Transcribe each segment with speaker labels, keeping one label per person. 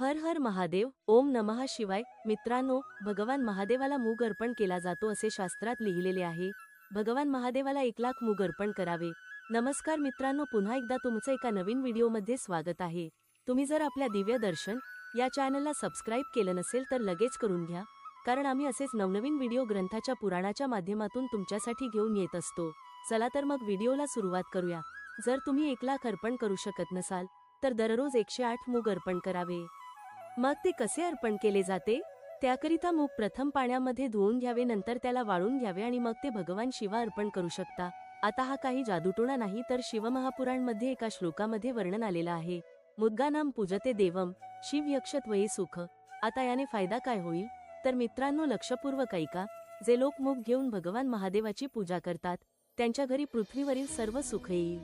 Speaker 1: हर हर महादेव ओम नमः शिवाय मित्रांनो भगवान महादेवाला मूग अर्पण केला जातो असे शास्त्रात लिहिलेले आहे. भगवान महादेवाला एक लाख मूग अर्पण करावे. नमस्कार मित्रांनो पुन्हा एकदा तुमचं एका नवीन व्हिडिओमध्ये स्वागत आहे. तुम्ही जर आपल्या दिव्य दर्शन या चॅनलला सबस्क्राईब केलं नसेल तर लगेच करून घ्या कारण आम्ही असेच नवनवीन व्हिडिओ ग्रंथाच्या पुराणाच्या माध्यमातून तुमच्यासाठी घेऊन येत असतो. चला तर मग व्हिडिओला सुरुवात करूया. जर तुम्ही एक लाख अर्पण करू शकत नसाल तर दररोज एकशे आठ मूग अर्पण करावे. मग ते कसे अर्पण केले जाते? त्याकरिता मूग प्रथम पाण्यामध्ये धुवून घ्यावे नंतर त्याला वाळून घ्यावे आणि मग ते भगवान शिवा अर्पण करू शकता. आता हा काही जादूटोणा नाही तर शिवमहापुराणमध्ये एका श्लोकामध्ये वर्णन आलेला आहे. मुद्गानाम पूजते देवम शिव यक्षत वये सुख. आता याने फायदा काय होईल? तर मित्रांनो लक्षपूर्वक ऐका. जे लोक मूग घेऊन भगवान महादेवाची पूजा करतात त्यांच्या घरी पृथ्वीवरील सर्व सुख येईल.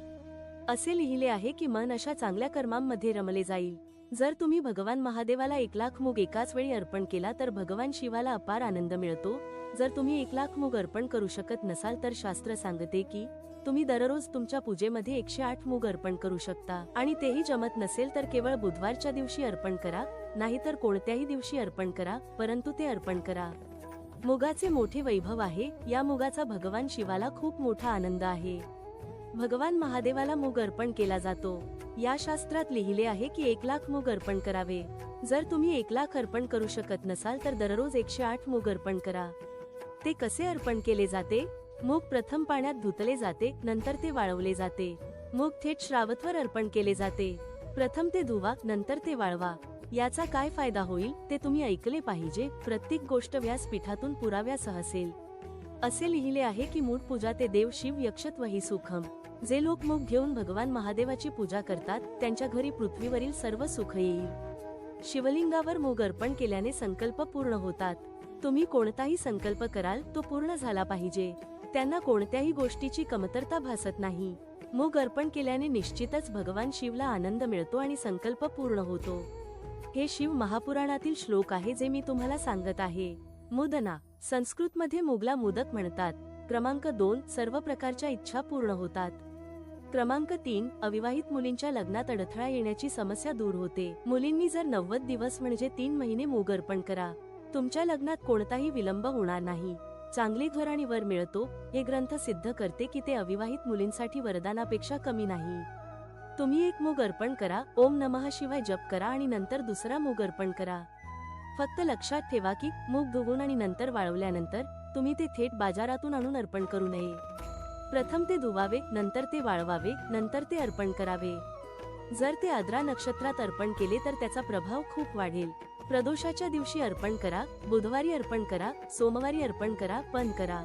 Speaker 1: असे लिहिले आहे की मन अशा चांगल्या कर्मांमध्ये रमले जाईल. जर तुम्ही भगवान महादेवाला एक लाख मूग एकाच वेळी अर्पण केला तर भगवान शिवाला अपार आनंद मिळतो. जर तुम्ही एक लाख मूग अर्पण करू शकत नसाल तर शास्त्र सांगते की तुम्ही दररोज तुमच्या पूजेमध्ये एकशे आठ मूग अर्पण करू शकता. आणि तेही जमत नसेल तर केवळ बुधवारच्या दिवशी अर्पण करा नाहीतर कोणत्याही दिवशी अर्पण करा परंतु ते अर्पण करा. मुगाचे मोठे वैभव आहे. या मुगाचा भगवान शिवाला खूप मोठा आनंद आहे. भगवान महादेवाला मूग अर्पण केला जातो. या शास्त्रात लिहिले आहे की एक लाख मूग अर्पण करावे. जर तुम्ही एक लाख अर्पण करू शकत नसाल तर दररोज एकशे आठ मूग अर्पण करा. ते कसे अर्पण केले जाते? मूग प्रथम पाण्यात धुतले जाते नंतर ते वाळवले जाते. मूग थेट श्रावतवर अर्पण केले जाते. प्रथम ते धुवा नंतर ते वाळवा. याचा काय फायदा होईल? ते तुम्ही ऐकले पाहिजे. प्रत्येक गोष्ट व्यासपीठातून पुराव्यासह असेल. असे लिहिले आहे की मूठ पूजा ते देव शिव यक्षत वही सुखम. जे लोक मुख घेऊन भगवान महादेवाची पूजा करतात त्यांच्या घरी पृथ्वीवरील सर्व सुख येईल. शिवलिंगावर मूग अर्पण केल्याने संकल्प पूर्ण होतात. तुम्ही कोणताही संकल्प कराल तो पूर्ण झाला पाहिजे. त्यांना कोणत्याही गोष्टीची कमतरता भासत नाही. मूग अर्पण केल्याने निश्चितच भगवान शिवला आनंद मिळतो आणि संकल्प पूर्ण होतो. हे शिव महापुराणातील श्लोक आहे जे मी तुम्हाला सांगत आहे. मुदना संस्कृतमध्ये मुगला मुदक म्हणतात. क्रमांक दोन सर्व प्रकारच्या इच्छा पूर्ण होतात. क्रमांक तीन अविवाहित मुलींच्या लग्नात अडथळा येण्याची समस्या दूर होते. मुलींनी जर नव्वद दिवस म्हणजे तीन महिने मूग अर्पण करा. तुमच्या लग्नात कोणताही विलंब होणार नाही. चांगले घर आणि वर मिळतो हे ग्रंथ सिद्ध करते की ते अविवाहित मुलींसाठी वरदानापेक्षा कमी नाही. तुम्ही एक मूग अर्पण करा ओम नमः शिवाय जप करा आणि नंतर दुसरा मूग अर्पण करा. फक्त लक्षात ठेवा की मूग धुवून आणि नंतर वाळवल्यानंतर तुम्ही ते थेट बाजारातून आणून अर्पण करू नये. प्रथम ते धुवावे नंतर ते वाळवावे नंतर ते अर्पण करावे. जर ते आद्रा नक्षत्रात अर्पण केले तर त्याचा प्रभाव खूप वाढेल. प्रदोषाच्या दिवशी अर्पण करा बुधवारी अर्पण करा सोमवारी अर्पण करा पण करा.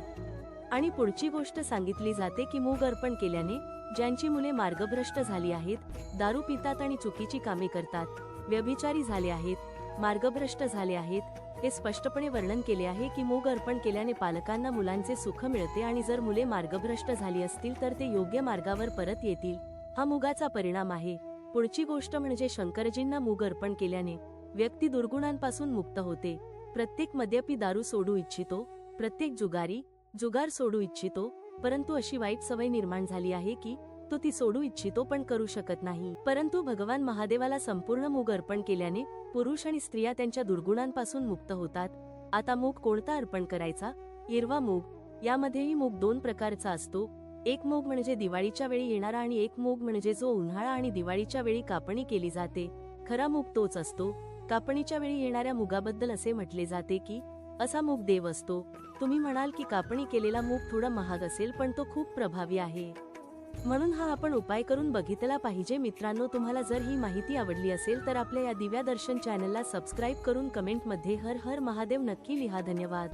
Speaker 1: आणि पुढची गोष्ट सांगितली जाते की मूग अर्पण केल्याने ज्यांची मुले मार्गभ्रष्ट झाली आहेत दारू पितात आणि चुकीची कामे करतात व्यभिचारी झाले आहेत मार्गभ्रष्ट झाले आहेत. हे स्पष्टपणे वर्णन केले आहे की मूग अर्पण केल्याने पालकांना मुलांचे सुख मिळते आणि जर मुले मार्गभ्रष्ट झाली असतील तर ते योग्य मार्गावर परत येतील. हा मुगाचा परिणाम आहे. पुढची गोष्ट म्हणजे शंकरजींना मूग अर्पण केल्याने व्यक्ती दुर्गुणांपासून मुक्त होते. प्रत्येक मद्यपी दारू सोडू इच्छितो प्रत्येक जुगारी जुगार सोडू इच्छितो परंतु अशी वाईट सवय निर्माण झाली आहे की तो ती सोडू इच्छितो पण करू शकत नाही. परंतु भगवान महादेवाला संपूर्ण मूग अर्पण केल्याने पुरुष आणि स्त्रिया त्यांच्या दुर्गुणांपासून मुक्त होतात. आता मूग कोणता अर्पण करायचा? हिरवा मूग. यामध्येही मूग दोन प्रकारचा असतो. एक मूग म्हणजे दिवाळीच्या वेळी येणारा आणि एक मूग म्हणजे जो उन्हाळा आणि दिवाळीच्या वेळी कापणी केली जाते. खरा मूग तोच असतो. कापणीच्या वेळी येणाऱ्या मुगाबद्दल असे म्हटले जाते की असा मूग देव असतो. तुम्ही म्हणाल की कापणी केलेला मूग थोडा महाग असेल पण तो खूप प्रभावी आहे. म्हणून हा आपण उपाय करून बघितला पाहिजे. मित्रांनो तुम्हाला जर ही माहिती आवडली असेल तर आपल्या या दिव्या दर्शन चॅनलला सबस्क्राईब करून कमेंटमध्ये हर हर महादेव नक्की लिहा. धन्यवाद.